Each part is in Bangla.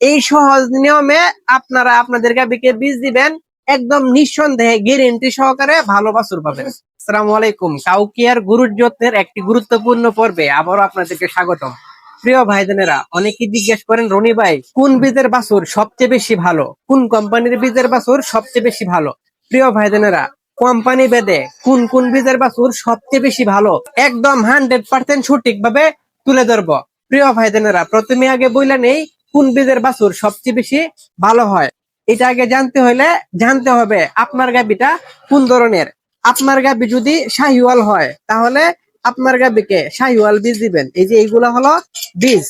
এই সহজ নিয়মে আপনারা আপনাদের গাবিকে বীজ দিবেন। একদম নিঃসন্দেহে গ্যারেন্টি সহকারে ভালো বাছুর পাবেন। আসসালামু আলাইকুম। কাউকিয়ার গুরুর যত্নের একটি গুরুত্বপূর্ণ পর্বে আবারও আপনাদেরকে স্বাগতম। প্রিয় ভাইদেনেরা অনেকে জিজ্ঞেস করেন, রনি ভাই, কোন বীজের বাছুর সবচেয়ে বেশি ভালো? কোন কোম্পানির বীজের বাছুর সবচেয়ে বেশি ভালো? প্রিয় ভাইদেনেরা, কোম্পানি বেদে কোন কোন বীজের বাছুর সবচেয়ে বেশি ভালো? একদম হান্ড্রেড পার্সেন্ট সঠিক ভাবে তুলে ধরবো। প্রিয় ভাইদেনেরা, প্রথমে আগে বললেন এই কোন বীজের বাছুর সবচেয়ে বেশি ভালো হয়? এটা আগে জানতে হলে জানতে হবে আপনার গাবিটা কোন ধরনের। আপনার গাবি যদি শাহিওয়াল হয়, তাহলে আপনার গাবিকে শাহিওয়াল বীজ দিবেন। এই যে এইগুলো হলো বীজ।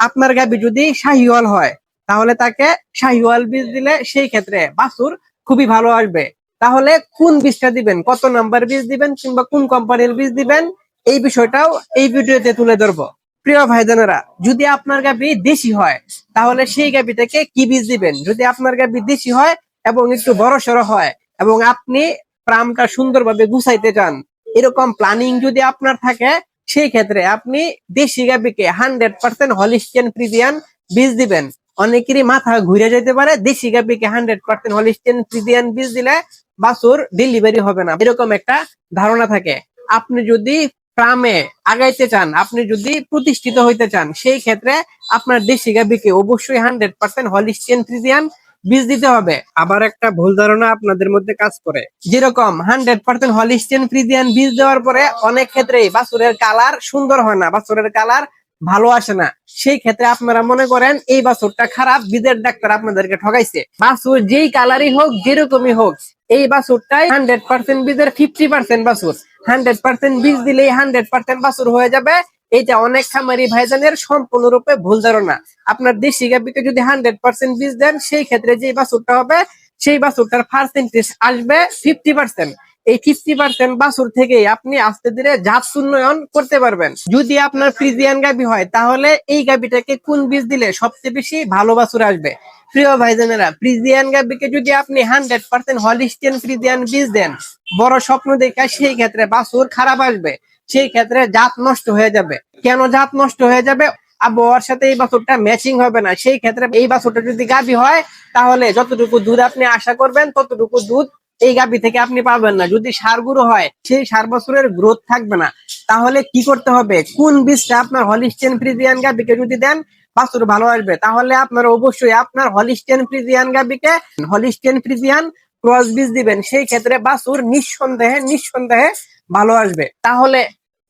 আপনার গাবি যদি শাহিওয়াল হয়, তাহলে তাকে শাহিওয়াল বীজ দিলে সেই ক্ষেত্রে বাছুর খুবই ভালো আসবে। তাহলে কোন বীজটা দিবেন? কত নাম্বার বীজ দিবেন কিংবা কোন কোম্পানির বীজ দিবেন? এই বিষয়টাও এই ভিডিওতে তুলে ধরবো। প্রিয় ভাইজানেরা, যদি আপনার গাবি দেশি হয়, তাহলে সেই গাবিটাকে কি বীজ দিবেন। যদি আপনার গাবি দেশি হয় এবং একটু বড় সড়ো হয় এবং আপনি প্রামটা সুন্দরভাবে গুছাইতে চান, এরকম প্ল্যানিং যদি আপনার থাকে, সেই ক্ষেত্রে আপনি দেশি গাবিকে হান্ড্রেড পার্সেন্ট হলিস্টিয়ান ফ্রিজিয়ান বীজ দিবেন। অনেকেরই মাথা ঘুরে যেতে পারে, দেশি গাবিকে হান্ড্রেড পার্সেন্ট হলিস্টিয়ান ফ্রিজিয়ান বীজ দিলে বাছুর ডেলিভারি হবে না, এরকম একটা ধারণা থাকে। আপনি যদি ফার্মে আগাইতে চান, আপনি যদি প্রতিষ্ঠিত হইতে চান, সেই ক্ষেত্রে আপনার দেশি গাবিকে অবশ্যই হান্ড্রেড পার্সেন্ট হলিস্টিয়ান ফ্রিজিয়ান বীজ দিতে হবে। আবার একটা ভুল ধারণা আপনাদের মধ্যে কাজ করে। যেরকম হান্ড্রেড পার্সেন্ট হলিস্টেন ফ্রিজিয়ান বীজ দেওয়ার পরে অনেক ক্ষেত্রেই বাছুরের কালার সুন্দর হয় না। বাছুরের কালার ভালো আসে না। সেই ক্ষেত্রে আপনারা মনে করেন, এই বাছুরটা খারাপ বীজের ডাক্তার আপনাদেরকে ঠকাইছে। বাছুর যেই কালারই হোক, যেরকমই হোক, এই বাছুরটাই হান্ড্রেড পার্সেন্ট বীজের ফিফটি পার্সেন্ট বাছুর। হান্ড্রেড পার্সেন্ট বীজ দিলেই হান্ড্রেড পার্সেন্ট বাছুর হয়ে যাবে। এটা অনেক খামারি ভাইজানের সম্পূর্ণরূপে ভুল ধারণা। আপনার দেশি গাবিকে যদি হান্ড্রেড পার্সেন্ট বীজ দেন, সেই ক্ষেত্রে যে বাছুরটা হবে, সেই বাছুরটার পার্সেন্টেজ আসবে ফিফটি পার্সেন্ট এই ফিফটি পার্সেন্ট বাছুর থেকেই আপনি আস্তে ধীরে জাত উন্নয়ন করতে পারবেন। যদি আপনার ফ্রিজিয়ান গাবি হয়, তাহলে এই গাবিটাকে কোন বীজ দিলে সবচেয়ে বেশি ভালো বাছুর আসবে? প্রিয় ভাইজানেরা, ফ্রিজিয়ান গাবিকে যদি আপনি হান্ড্রেড পার্সেন্ট হলিস্টিয়ান ফ্রিজিয়ান বীজ দেন, বড় স্বপ্ন দেখা সেই ক্ষেত্রে বাছুর খারাপ আসবে। সেই ক্ষেত্রে জাত নষ্ট হয়ে যাবে। কেন জাত নষ্ট হয়ে যাবে? আবহাওয়ার সাথে এই বাছুরটা ম্যাচিং হবে না। সেই ক্ষেত্রে এই বাছুরটা যদি গাবি হয়, তাহলে যতটুকু দুধ আপনি আশা করবেন, ততটুকু দুধ এই গাবি থেকে আপনি পাবেন না। যদি সার গুঁড়ো হয়, সেই সার বছরের গ্রোথ থাকবে না। তাহলে কি করতে হবে? কোন বীজটা আপনার হলিস্টেন ফ্রিজিয়ান গাবিকে যদি দেন, বাছুর ভালো আসবে। তাহলে আপনার অবশ্যই আপনার হলিস্টিয়ান ফ্রিজিয়ান গাবিকে হলিস্টিয়ান ফ্রিজিয়ান ক্রস বীজ দিবেন। সেই ক্ষেত্রে বাছুর নিঃসন্দেহে নিঃসন্দেহে ভালো আসবে। তাহলে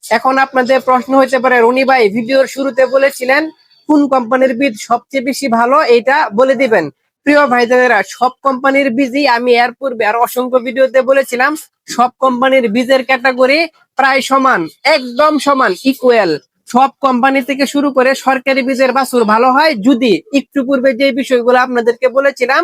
এখন আপনাদের প্রশ্ন হইতে পারে, রনি ভাই, ভিডিওর শুরুতে বলেছিলেন, কোন কোম্পানির বীজ সবচেয়ে বেশি ভালো? এটা বলে দিবেন। প্রিয় ভাইজানেরা সব কোম্পানির বীজই আমি এর পূর্বে আর অসংখ্য ভিডিওতে বলেছিলাম, সব কোম্পানির বীজের ক্যাটাগরি প্রায় সমান, একদম সমান ইকুয়াল সব কোম্পানি থেকে শুরু করে সরকারি বীজের বাছুর ভালো হয়। যদি একটু পূর্বে যে বিষয়গুলো আপনাদেরকে বলেছিলাম,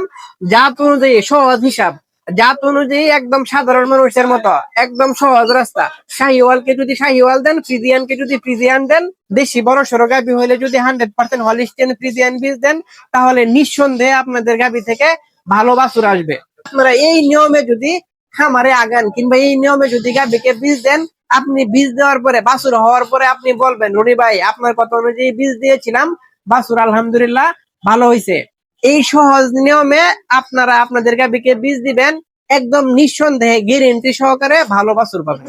জাত অনুযায়ী সহজ হিসাব জাত অনুযায়ী একদম সাধারণ মানুষের মতো, একদম সহজ রাস্তা। শাহিওয়ালকে যদি শাহিওয়াল দেন, ফ্রিজিয়ানকে যদি ফ্রিজিয়ান দেন, দেশি বড় সড়ো গাবি হলে যদি হান্ড্রেড পার্সেন্ট হলিস্টিয়ান ফ্রিজিয়ান বীজ দেন, তাহলে নিঃসন্দেহে আপনাদের গাবি থেকে ভালো বাছুর আসবে। আপনারা এই নিয়মে যদি খামারে আগান কিংবা এই নিয়মে যদি গাবিকে বীজ দেন, আপনি বীজ দেওয়ার পরে, বাছুর হওয়ার পরে আপনি বলবেন, রনি ভাই, আপনার কথা অনুযায়ী বীজ দিয়েছিলাম, বাছুর আলহামদুলিল্লাহ ভালো হয়েছে এই সহজ নিয়মে আপনারা আপনাদের গাবিকে বীজ দিবেন, একদম নিঃসন্দেহে গ্যারেন্টি সহকারে ভালো বাছুর পাবেন।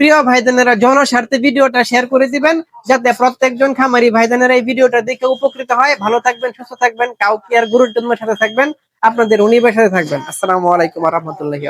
প্রিয় ভাইজানেরা জনস্বার্থে ভিডিওটা শেয়ার করে দিবেন, যাতে প্রত্যেকজন খামারি ভাইজানেরা এই ভিডিওটা দেখে উপকৃত হয়। ভালো থাকবেন, সুস্থ থাকবেন, কাউকে আর গুরুর জন্মের সাথে থাকবেন, আপনাদের উনিবের সাথে থাকবেন। আসসালামু আলাইকুম রহমতুল্লাহি